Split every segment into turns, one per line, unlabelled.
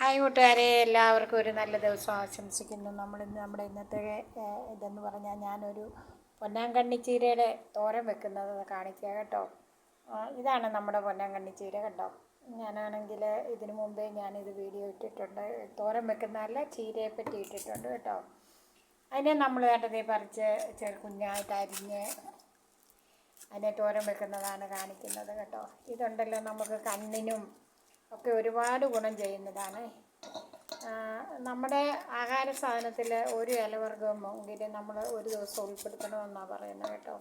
Hi കൂട്ടുകാരെ എല്ലാവർക്കും ഒരു നല്ല ദിവസം ആശംസിക്കുന്നു. നമ്മൾ ഇന്ന് നമ്മുടെ ഇന്നത്തെ ഇതെന്ന് പറഞ്ഞാൽ ഞാനൊരു പൊന്നാങ്കണ്ണിച്ചീരയുടെ തോരൻ വെക്കുന്നത് കാണിക്കുക കേട്ടോ. ഇതാണ് നമ്മുടെ പൊന്നാങ്കണ്ണിച്ചീര കേട്ടോ ഞാനാണെങ്കിൽ ഇതിനു മുമ്പേ ഞാനിത് വീഡിയോ ഇട്ടിട്ടുണ്ട്. തോരൻ വെക്കുന്നതല്ല ചീരയെ പറ്റി ഇട്ടിട്ടുണ്ട് കേട്ടോ. അതിനെ നമ്മൾ വേണ്ടതേ പറിച്ച് ചെറു കുഞ്ഞായിട്ട് അരിഞ്ഞ് അതിനെ തോരൻ വെക്കുന്നതാണ് കാണിക്കുന്നത് കേട്ടോ. ഇതുണ്ടല്ലോ നമുക്ക് കണ്ണിനും ഒക്കെ ഒരുപാട് ഗുണം ചെയ്യുന്നതാണ്. നമ്മുടെ ആഹാര സാധനത്തിൽ ഒരു ഇലവർഗം എങ്കിലും നമ്മൾ ഒരു ദിവസം ഉൾപ്പെടുത്തണമെന്നാണ് പറയുന്നത് കേട്ടോ.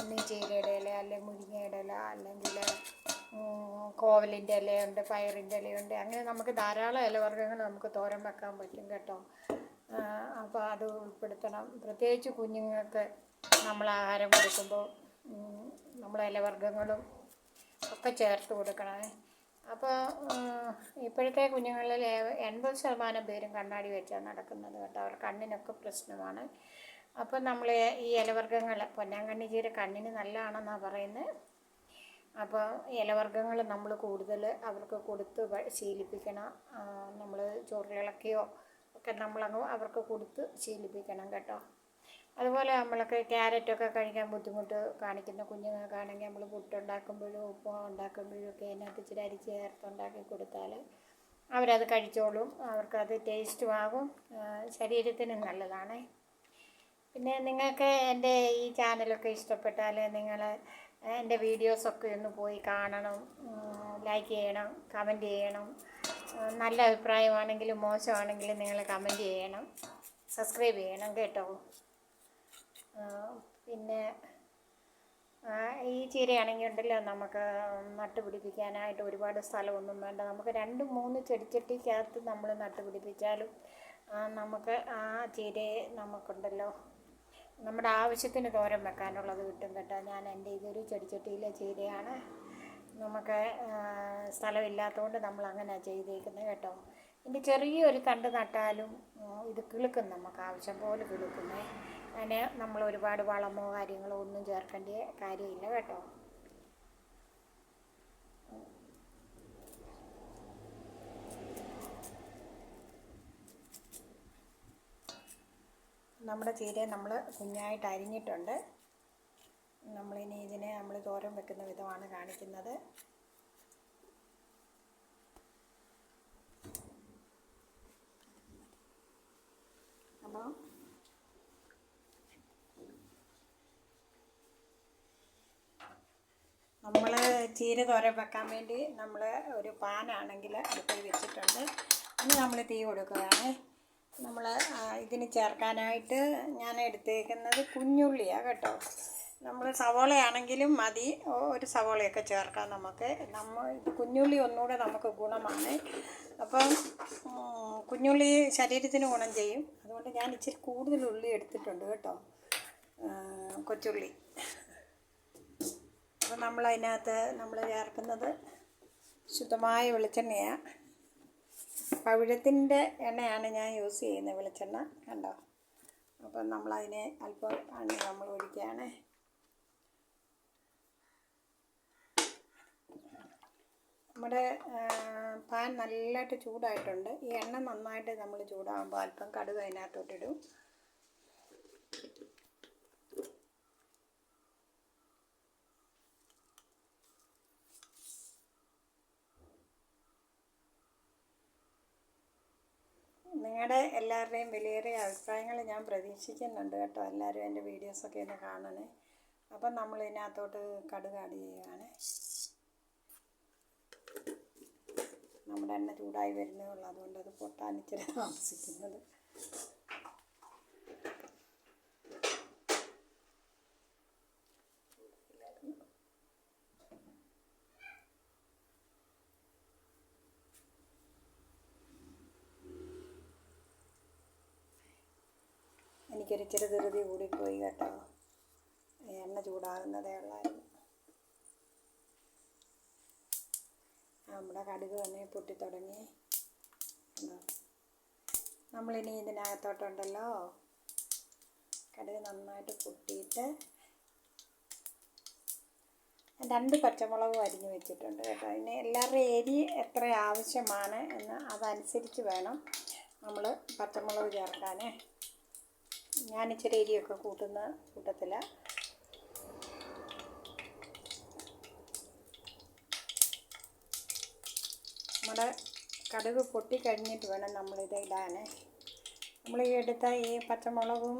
ഒന്നീ ചീരയുടെ ഇല അല്ലെങ്കിൽ മുരിങ്ങയുടെ ഇല അല്ലെങ്കിൽ കോവലിന്റെ ഇലയുണ്ട് പയറിന്റെ ഇലയുണ്ട്. അങ്ങനെ നമുക്ക് ധാരാളം ഇലവർഗങ്ങൾ നമുക്ക് തോരൻ വെക്കാൻ പറ്റും കേട്ടോ. അപ്പോൾ അത് ഉൾപ്പെടുത്തണം. പ്രത്യേകിച്ച് കുഞ്ഞുങ്ങൾക്ക് നമ്മൾ ആഹാരം കൊടുക്കുമ്പോൾ നമ്മൾ ഇലവർഗങ്ങളും ഒക്കെ ചേർത്ത് കൊടുക്കണേ. അപ്പോൾ ഇപ്പോഴത്തെ കുഞ്ഞുങ്ങളിൽ എൺപത് ശതമാനം പേരും കണ്ണാടി വെച്ചാണ് നടക്കുന്നത് കേട്ടോ. അവർ കണ്ണിനൊക്കെ പ്രശ്നമാണ്. അപ്പോൾ നമ്മൾ ഈ ഇലവർഗങ്ങൾ പൊന്നാങ്കണ്ണി ചീര കണ്ണിന് നല്ലതാണെന്നാണ് പറയുന്നത് അപ്പോൾ ഇലവർഗങ്ങൾ നമ്മൾ കൂടുതൽ അവർക്ക് കൊടുത്ത് ശീലിപ്പിക്കണം. നമ്മൾ ചോറിലിളക്കിയോ ഒക്കെ നമ്മളങ്ങ് അവർക്ക് കൊടുത്ത് ശീലിപ്പിക്കണം കേട്ടോ. അതുപോലെ നമ്മൾക്ക് ക്യാരറ്റൊക്കെ കഴിക്കാൻ ബുദ്ധിമുട്ട് കാണിക്കുന്ന കുഞ്ഞുങ്ങൾക്കാണെങ്കിൽ നമ്മൾ പുട്ടുണ്ടാക്കുമ്പോഴും ഉപ്പ് ഉണ്ടാക്കുമ്പോഴും ഒക്കെ അതിനകത്ത് ഇച്ചിരി അരി ചേർത്തുണ്ടാക്കി കൊടുത്താൽ അവരത് കഴിച്ചോളും. അവർക്കത് ടേസ്റ്റും ആകും. ശരീരത്തിനും നല്ലതാണ്. പിന്നെ നിങ്ങൾക്ക് എന്റെ ഈ ചാനലൊക്കെ ഇഷ്ടപ്പെട്ടാൽ നിങ്ങൾ എന്റെ വീഡിയോസൊക്കെ ഒന്ന് പോയി കാണണം. ലൈക്ക് ചെയ്യണം കമന്റ് ചെയ്യണം. നല്ല അഭിപ്രായമാണെങ്കിലും മോശമാണെങ്കിലും നിങ്ങൾ കമന്റ് ചെയ്യണം. സബ്സ്ക്രൈബ് ചെയ്യണം കേട്ടോ. പിന്നെ ഈ ചീരയാണെങ്കിൽ ഉണ്ടല്ലോ നമുക്ക് നട്ടുപിടിപ്പിക്കാനായിട്ട് ഒരുപാട് സ്ഥലമൊന്നും വേണ്ട. നമുക്ക് രണ്ട് മൂന്ന് ചെടിച്ചട്ടിക്കകത്ത് നമ്മൾ നട്ടുപിടിപ്പിച്ചാലും നമുക്ക് ആ ചീരയെ നമുക്കുണ്ടല്ലോ. നമ്മുടെ ആവശ്യത്തിന് തോരൻ വെക്കാനുള്ളത് കിട്ടും കേട്ടോ. ഞാൻ എന്റെ ഇതൊരു ചെടിച്ചട്ടിയിലെ ചീരയാണ്. നമുക്ക് സ്ഥലമില്ലാത്തതുകൊണ്ട് നമ്മൾ അങ്ങനെ ചെയ്തേക്കുന്നത് കേട്ടോ. ഇതിന്റെ ചെറിയൊരു തണ്ട് നട്ടാലും ഇത് കിളുക്കും നമുക്ക് ആവശ്യം പോലെ കിളുക്കുന്നേ അതിന് നമ്മൾ ഒരുപാട് വളമോ കാര്യങ്ങളോ ഒന്നും ചേർക്കേണ്ട കാര്യമില്ല കേട്ടോ. നമ്മുടെ ചീരയെ നമ്മൾ കുഞ്ഞായിട്ട് അരിഞ്ഞിട്ടുണ്ട്. നമ്മളിനി ഇതിനെ നമ്മൾ തോരൻ വെക്കുന്ന വിധമാണ് കാണിക്കുന്നത്. അപ്പോൾ നമ്മൾ ചീര തോര വെക്കാൻ വേണ്ടി നമ്മൾ ഒരു പാനാണെങ്കിൽ അടുപ്പിൽ വെച്ചിട്ടുണ്ട്. ഇനി നമ്മൾ തീ കൊടുക്കുകയാണ്. നമ്മൾ ഇതിന് ചേർക്കാനായിട്ട് ഞാൻ എടുത്തേക്കുന്നത് കുഞ്ഞുള്ളിയാണ് കേട്ടോ. നമ്മൾ സവോളയാണെങ്കിലും മതി. ഒരു സവോളയൊക്കെ ചേർക്കാം നമുക്ക്. നമ്മൾ കുഞ്ഞുള്ളി ഒന്നുകൂടെ നമുക്ക് ഗുണമാണ്. അപ്പം കുഞ്ഞുള്ളി ശരീരത്തിന് ഗുണം ചെയ്യും. അതുകൊണ്ട് ഞാൻ ഇച്ചിരി കൂടുതൽ ഉള്ളി എടുത്തിട്ടുണ്ട് കേട്ടോ. കൊച്ചുള്ളി. അപ്പം നമ്മൾ അതിനകത്ത് നമ്മൾ ചേർക്കുന്നത് ശുദ്ധമായ വെളിച്ചെണ്ണയാണ് പവിഴത്തിന്റെ എണ്ണയാണ് ഞാൻ യൂസ് ചെയ്യുന്നത് വെളിച്ചെണ്ണ. കണ്ടോ? അപ്പം നമ്മളതിനെ അല്പം നമ്മൾ ഒഴിക്കുകയാണ് നമ്മുടെ പാൻ നല്ലതായിട്ട് ചൂടായിട്ടുണ്ട്. ഈ എണ്ണ നന്നായിട്ട് നമ്മൾ ചൂടാകുമ്പോൾ അല്പം കടുക് അതിനകത്തോട്ടിടും നിങ്ങളുടെ എല്ലാവരുടെയും വിലയേറിയ അഭിപ്രായങ്ങൾ ഞാൻ പ്രതീക്ഷിക്കുന്നുണ്ട് കേട്ടോ. എല്ലാവരും എന്റെ വീഡിയോസൊക്കെ ഒന്ന് കാണണേ. അപ്പം നമ്മൾ ഇതിനകത്തോട്ട് കടുക് ആഡ് ചെയ്യുകയാണ്. നമ്മുടെ എണ്ണ ചൂടായി വരുന്നേ ഉള്ളൂ. അതുകൊണ്ട് അത് പൊട്ടാൻ ഇച്ചിരി താമസിക്കുന്നത്. എനിക്കൊരു ഇച്ചിരി ധൃതി കൂടിപ്പോയി കേട്ടോ. എണ്ണ ചൂടാകുന്നതേ ഉള്ളായിരുന്നു. നമ്മുടെ കടുക് തന്നെ പൊട്ടിത്തുടങ്ങി? നമ്മളിനി ഇതിനകത്തോട്ടുണ്ടല്ലോ. കടുക് നന്നായിട്ട് പൊട്ടിയിട്ട് രണ്ട് പച്ചമുളകും അരിഞ്ഞ് വെച്ചിട്ടുണ്ട് കേട്ടോ. ഇനി എല്ലാവരുടെയും എരി എത്ര ആവശ്യമാണ് എന്ന് അതനുസരിച്ച് വേണം നമ്മൾ പച്ചമുളക് ചേർക്കാൻ ഞാൻ ഇച്ചിരി എരിയൊക്കെ കൂട്ടുന്ന കൂട്ടത്തില്ല നമ്മുടെ കടുക് പൊട്ടി കഴിഞ്ഞിട്ട് വേണം നമ്മളിത് ഇടാൻ. നമ്മൾ ഈ എടുത്ത ഈ പച്ചമുളകും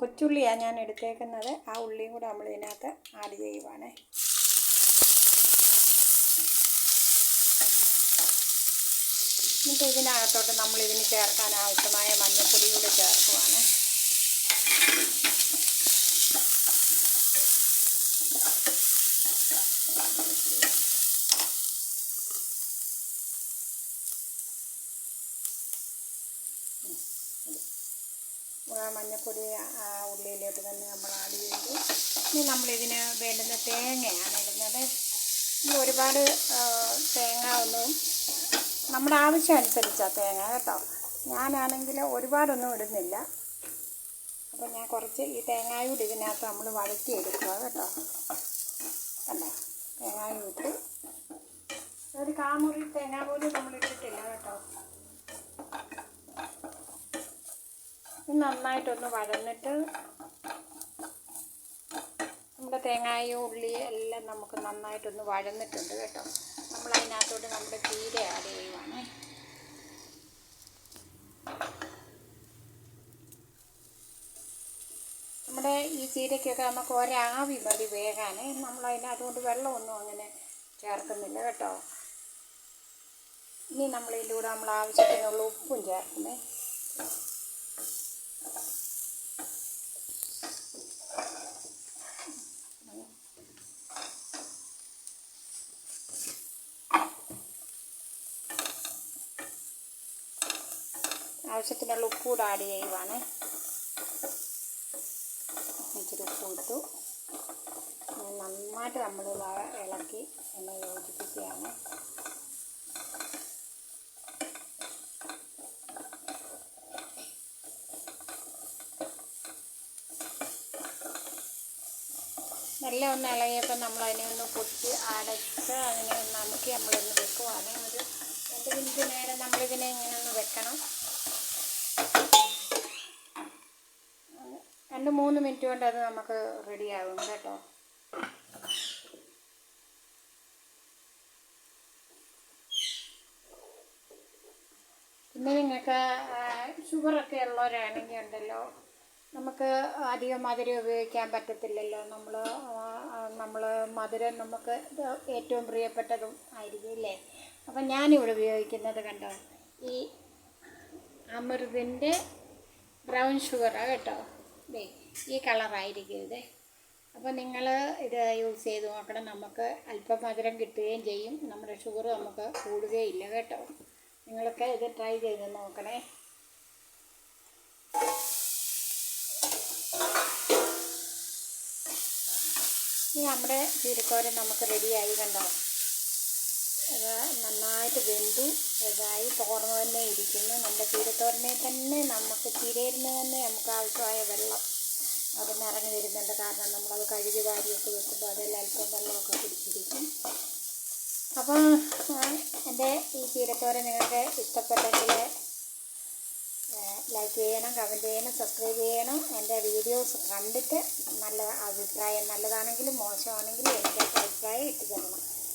കൊച്ചുള്ളിയാണ് ഞാൻ എടുത്തേക്കുന്നത്. ആ ഉള്ളിയും കൂടെ നമ്മൾ ഇതിനകത്ത് ആഡ് ചെയ്യുവാണേ. എന്നിട്ട് ഇതിനകത്തോട്ട് നമ്മൾ ഇതിന് ചേർക്കാൻ ആവശ്യമായ മഞ്ഞൾപ്പൊടി കൂടെ ചേർക്കുവാണ്. ആ മഞ്ഞൾപ്പൊടി ആ ഉള്ളിയിലോട്ട് തന്നെ നമ്മൾ ആഡ് ചെയ്തു. ഇനി നമ്മളിതിന് വേണ്ടുന്ന തേങ്ങയാണ് ഇടുന്നത്. ഒരുപാട് തേങ്ങ ഒന്നും നമ്മുടെ ആവശ്യം അനുസരിച്ചാണ് തേങ്ങ കേട്ടോ. ഞാനാണെങ്കിൽ ഒരുപാടൊന്നും ഇടുന്നില്ല. അപ്പോൾ ഞാൻ കുറച്ച് ഈ തേങ്ങായും കൂടി ഇതിനകത്ത് നമ്മൾ വഴറ്റിയെടുക്കുക കേട്ടോ. കണ്ടോ? ഇട്ട്. ഒരു കാമുറി തേങ്ങ പോലും നമ്മൾ ഇട്ടിട്ടില്ല കേട്ടോ ഇത് നന്നായിട്ടൊന്ന് വഴന്നിട്ട് നമ്മുടെ തേങ്ങായും ഉള്ളിയും എല്ലാം നമുക്ക് നന്നായിട്ടൊന്ന് വഴന്നിട്ടുണ്ട് കേട്ടോ. നമ്മൾ അതിനകത്തോട്ട് നമ്മുടെ ചീര ആഡ് ചെയ്യുവാണ്. നമ്മുടെ ഈ ചീരയ്ക്കൊക്കെ നമുക്ക് ഒരാവി മതി വേകാൻ നമ്മൾ അതിനകത്തുകൊണ്ട് വെള്ളമൊന്നും അങ്ങനെ ചേർക്കുന്നില്ല കേട്ടോ. ഇനി നമ്മൾ ഇതിലൂടെ നമ്മൾ ആവശ്യത്തിനുള്ള ഉപ്പും ചേർക്കുന്നേ. ആവശ്യത്തിനുള്ള ഉപ്പ് കൂടെ ആഡ് ചെയ്യുവാണ്. ഇച്ചിരി ഉപ്പ് ഇട്ടു. നന്നായിട്ട് നമ്മൾ ഇളക്കി എന്നെ യോജിപ്പിക്കുകയാണ്. നല്ല ഒന്ന് ഇളകിയപ്പോൾ നമ്മൾ അതിനെ ഒന്ന് പൊട്ടി അടച്ച് അതിനെ ഒന്ന് അമുക്കി നമ്മളൊന്ന് വെക്കുവാണ്. ഒരു രണ്ട് മിനിറ്റ് നേരം നമ്മളിതിനെ ഇങ്ങനെ ഒന്ന് വെക്കണം. രണ്ട് മൂന്ന് മിനിറ്റ് കൊണ്ട് അത് നമുക്ക് റെഡിയാകും കേട്ടോ. പിന്നെ നിങ്ങൾക്ക് ഷുഗറൊക്കെ ഉള്ളവരാണെങ്കിൽ ഉണ്ടല്ലോ നമുക്ക് അധികം മധുരം ഉപയോഗിക്കാൻ പറ്റത്തില്ലല്ലോ. നമ്മൾ നമ്മൾ മധുരം നമുക്ക് ഏറ്റവും പ്രിയപ്പെട്ടതും ആയിരിക്കും അല്ലേ അപ്പം ഞാനിവിടെ ഉപയോഗിക്കുന്നത് കണ്ടോ ഈ അമൃതിന്റെ ബ്രൗൺ ഷുഗറാണ് കേട്ടോ. ദേ ഈ കളറായിരിക്കും ഇത് അപ്പോൾ നിങ്ങൾ ഇത് യൂസ് ചെയ്ത് നോക്കണം. നമുക്ക് അല്പം മധുരം കിട്ടുകയും ചെയ്യും. നമ്മുടെ ഷുഗർ നമുക്ക് കൂടുകയില്ല കേട്ടോ. നിങ്ങളൊക്കെ ഇത് ട്രൈ ചെയ്ത് നോക്കണേ. ഇനി നമ്മുടെ ചീരക്കോരൻ നമുക്ക് റെഡിയായി കണ്ടോ? നന്നായിട്ട് വെന്തു. ഇതായി തോർന്ന് തന്നെ ഇരിക്കുന്നു. നമ്മുടെ ചീരത്തോരനെ തന്നെ നമുക്ക് ചീരയിരുന്ന് തന്നെ നമുക്ക് ആവശ്യമായ വെള്ളം അത് നിറഞ്ഞു വരുന്നുണ്ട്. കാരണം നമ്മളത് കഴുകി വാരിയൊക്കെ വെക്കുമ്പോൾ അതെല്ലാം അല്പം വെള്ളമൊക്കെ പിടിച്ചിരിക്കും അപ്പോൾ എന്റെ ഈ ചീരത്തോരൻ നിങ്ങൾക്ക് ഇഷ്ടപ്പെട്ടെങ്കിൽ ലൈക്ക് ചെയ്യണം കമന്റ് ചെയ്യണം സബ്സ്ക്രൈബ് ചെയ്യണം. എന്റെ വീഡിയോസ് കണ്ടിട്ട് നല്ല അഭിപ്രായം നല്ലതാണെങ്കിലും മോശമാണെങ്കിലും എനിക്ക് അഭിപ്രായം ഇട്ട് തരണം